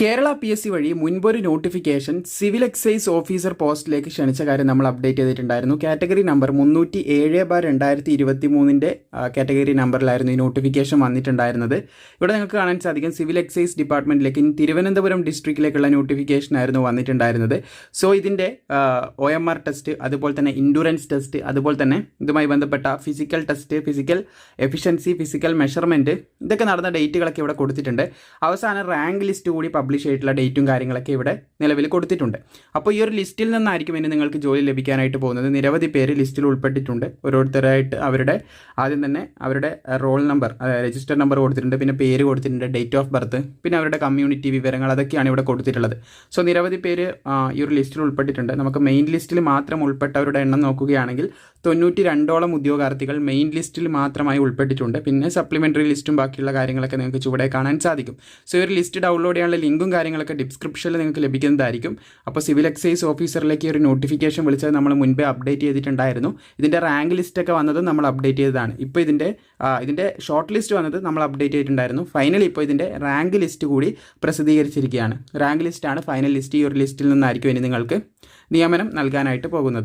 Kerala P S C വഴി മുൻപൊരു notification civil excise officer പോസ്റ്റിലേക്ക് ക്ഷണിച്ച കാര്യം നമ്മൾ അപ്ഡേറ്റ് ചെയ്തിട്ടുണ്ടായിരുന്നു. കാറ്റഗറി നമ്പർ മുന്നൂറ്റി ഏഴ് ബാർ രണ്ടായിരത്തി ഇരുപത്തി മൂന്നിന്റെ കാറ്റഗറി നമ്പറിലായിരുന്നു ഈ നോട്ടിഫിക്കേഷൻ വന്നിട്ടുണ്ടായിരുന്നത്. ഇവിടെ നിങ്ങൾക്ക് കാണാൻ സാധിക്കും സിവിൽ എക്സൈസ് ഡിപ്പാർട്ട്മെന്റിലേക്ക് ഇനി തിരുവനന്തപുരം ഡിസ്ട്രിക്റ്റിലേക്കുള്ള നോട്ടിഫിക്കേഷൻ ആയിരുന്നു വന്നിട്ടുണ്ടായിരുന്നത്. സോ ഇതിന്റെ ഒ എം ആർ ടെസ്റ്റ് അതുപോലെ തന്നെ ഇൻഡുറൻസ് ടെസ്റ്റ് അതുപോലെ തന്നെ ഇതുമായി ബന്ധപ്പെട്ട physical test physical efficiency physical measurement ഇതൊക്കെ നടന്ന ഡേറ്റുകളൊക്കെ ഇവിടെ കൊടുത്തിട്ടുണ്ട്. അവസാനം റാങ്ക് ലിസ്റ്റ് കൂടി പബ്ലിഷ് ചെയ്തിട്ടുള്ള ഡേറ്റും കാര്യങ്ങളൊക്കെ ഇവിടെ നിലവിൽ കൊടുത്തിട്ടുണ്ട്. അപ്പോൾ ഈ ഒരു ലിസ്റ്റിൽ നിന്നായിരിക്കും ഇനി നിങ്ങൾക്ക് ജോലി ലഭിക്കാനായിട്ട് പോകുന്നത്. നിരവധി പേര് ലിസ്റ്റിൽ ഉൾപ്പെട്ടിട്ടുണ്ട്. ഓരോരുത്തരായിട്ട് അവരുടെ ആദ്യം തന്നെ അവരുടെ റോൾ നമ്പർ രജിസ്റ്റർ നമ്പർ കൊടുത്തിട്ടുണ്ട്. പിന്നെ പേര് കൊടുത്തിട്ടുണ്ട് ഡേറ്റ് ഓഫ് ബർത്ത് പിന്നെ അവരുടെ കമ്മ്യൂണിറ്റി വിവരങ്ങൾ അതൊക്കെയാണ് ഇവിടെ കൊടുത്തിട്ടുള്ളത്. സോ നിരവധി പേര് ഈ ഒരു ലിസ്റ്റിൽ ഉൾപ്പെട്ടിട്ടുണ്ട്. നമുക്ക് മെയിൻ ലിസ്റ്റിൽ മാത്രം ഉൾപ്പെട്ടവരുടെ എണ്ണം നോക്കുകയാണെങ്കിൽ തൊണ്ണൂറ്റി രണ്ടോളം ഉദ്യോഗാർത്ഥികൾ മെയിൻ ലിസ്റ്റിൽ മാത്രമായി ഉൾപ്പെട്ടിട്ടുണ്ട്. പിന്നെ സപ്ലിമെന്ററി ലിസ്റ്റും ബാക്കിയുള്ള കാര്യങ്ങളൊക്കെ നിങ്ങൾക്ക് ചുവടെ കാണാൻ സാധിക്കും. സോ ഈ ഒരു ലിസ്റ്റ് ഡൗൺലോഡ് ചെയ്യാനുള്ള ലിങ്കും കാര്യങ്ങളൊക്കെ ഡിസ്ക്രിപ്ഷനിൽ നിങ്ങൾക്ക് ലഭിക്കുന്നതായിരിക്കും. അപ്പോൾ സിവിൽ എക്സൈസ് ഓഫീസറിലേക്ക് ഒരു നോട്ടിഫിക്കേഷൻ വിളിച്ചത് നമ്മൾ മുൻപേ അപ്ഡേറ്റ് ചെയ്തിട്ടുണ്ടായിരുന്നു. ഇതിന്റെ റാങ്ക് ലിസ്റ്റൊക്കെ വന്നത് നമ്മൾ അപ്ഡേറ്റ് ചെയ്തതാണ്. ഇപ്പോൾ ഇതിന്റെ ഇതിന്റെ ഷോർട്ട് ലിസ്റ്റ് വന്നത് നമ്മൾ അപ്ഡേറ്റ് ചെയ്തിട്ടുണ്ടായിരുന്നു. ഫൈനലി ഇപ്പോൾ ഇതിന്റെ റാങ്ക് ലിസ്റ്റ് കൂടി പ്രസിദ്ധീകരിച്ചിരിക്കുകയാണ്. റാങ്ക് ലിസ്റ്റാണ് ഫൈനൽ ലിസ്റ്റ് ഈ ഒരു ലിസ്റ്റിൽ നിന്നായിരിക്കും ഇനി നിങ്ങൾക്ക് നിയമനം നൽകാനായിട്ട് പോകുന്നത്.